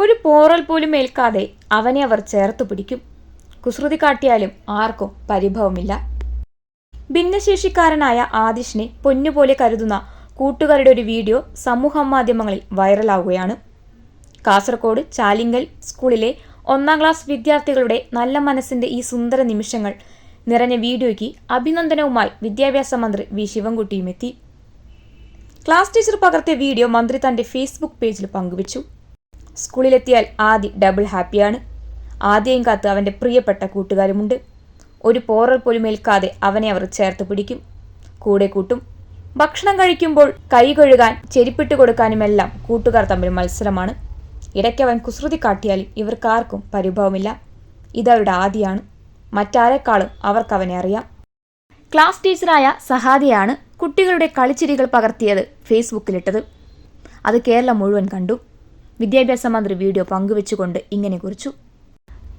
ഒരു പോറൽ പോലും ഏൽക്കാതെ അവനെ അവർ ചേർത്ത് പിടിക്കും. കുസൃതി കാട്ടിയാലും ആർക്കും പരിഭവമില്ല. ഭിന്നശേഷിക്കാരനായ ആദിഷിനെ പൊന്നുപോലെ കരുതുന്ന കൂട്ടുകാരുടെ ഒരു വീഡിയോ സമൂഹ മാധ്യമങ്ങളിൽ വൈറലാവുകയാണ്. കാസർഗോഡ് ചാലിങ്കൽ സ്കൂളിലെ ഒന്നാം ക്ലാസ് വിദ്യാർത്ഥികളുടെ നല്ല മനസ്സിന്റെ ഈ സുന്ദര നിമിഷങ്ങൾ നിറഞ്ഞ വീഡിയോയ്ക്ക് അഭിനന്ദനവുമായി വിദ്യാഭ്യാസ മന്ത്രി വി. ശിവൻകുട്ടിയും എത്തി. ക്ലാസ് ടീച്ചർ പകർത്തിയ വീഡിയോ മന്ത്രി തന്റെ ഫേസ്ബുക്ക് പേജിൽ പങ്കുവച്ചു. സ്കൂളിലെത്തിയാൽ ആദി ഡബിൾ ഹാപ്പിയാണ് ആദ്യം കാത്ത് അവന്റെ പ്രിയപ്പെട്ട കൂട്ടുകാരുമുണ്ട്. ഒരു പോറൽ പോലും ഏൽക്കാതെ അവനെ അവർ ചേർത്ത് പിടിക്കും. കൂടെ കൂട്ടും. ഭക്ഷണം കഴിക്കുമ്പോൾ കൈ കഴുകാൻ ചെരിപ്പിട്ട് കൊടുക്കാനുമെല്ലാം കൂട്ടുകാർ തമ്മിൽ മത്സരമാണ്. ഇടയ്ക്ക് അവൻ കുസൃതി കാട്ടിയാലും ഇവർക്കാർക്കും പരിഭവമില്ല. ഇതവരുടെ ആദിയാണ്. മറ്റാരെക്കാളും അവർക്കവനെ അറിയാം. ക്ലാസ് ടീച്ചറായ സഹാദിയാണ് കുട്ടികളുടെ കളിച്ചിരികൾ പകർത്തിയത് ഫേസ്ബുക്കിലിട്ടത്. അത് കേരളം മുഴുവൻ കണ്ടു. വിദ്യാഭ്യാസ മന്ത്രി വീഡിയോ പങ്കുവച്ചുകൊണ്ട് ഇങ്ങനെ കുറിച്ചു.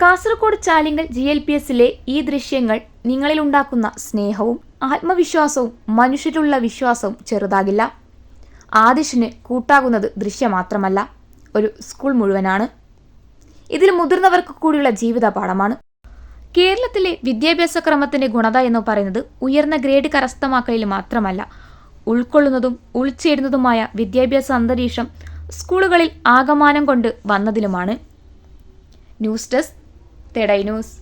Kasaragod Chalingal G L P എസിലെ ഈ ദൃശ്യങ്ങൾ നിങ്ങളിൽ ഉണ്ടാക്കുന്ന സ്നേഹവും ആത്മവിശ്വാസവും മനുഷ്യരിലുള്ള വിശ്വാസവും ചെറുതാകില്ല. ആദിഷിന് കൂട്ടാകുന്നത് ദൃശ്യം മാത്രമല്ല ഒരു സ്കൂൾ മുഴുവനാണ്. ഇതിൽ മുതിർന്നവർക്ക് കൂടിയുള്ള ജീവിത പാഠമാണ് കേരളത്തിലെ വിദ്യാഭ്യാസ ക്രമത്തിന്റെ ഗുണത എന്ന് പറയുന്നത് ഉയർന്ന ഗ്രേഡ് കരസ്ഥമാക്കലിൽ മാത്രമല്ല ഉൾക്കൊള്ളുന്നതും ഉൾച്ചേരുന്നതുമായ വിദ്യാഭ്യാസ അന്തരീക്ഷം സ്കൂളുകളിൽ ആകമാനം കൊണ്ട് വന്നതിലുമാണ്. ന്യൂസ് ഡെസ്ക് തെടൈ ന്യൂസ്.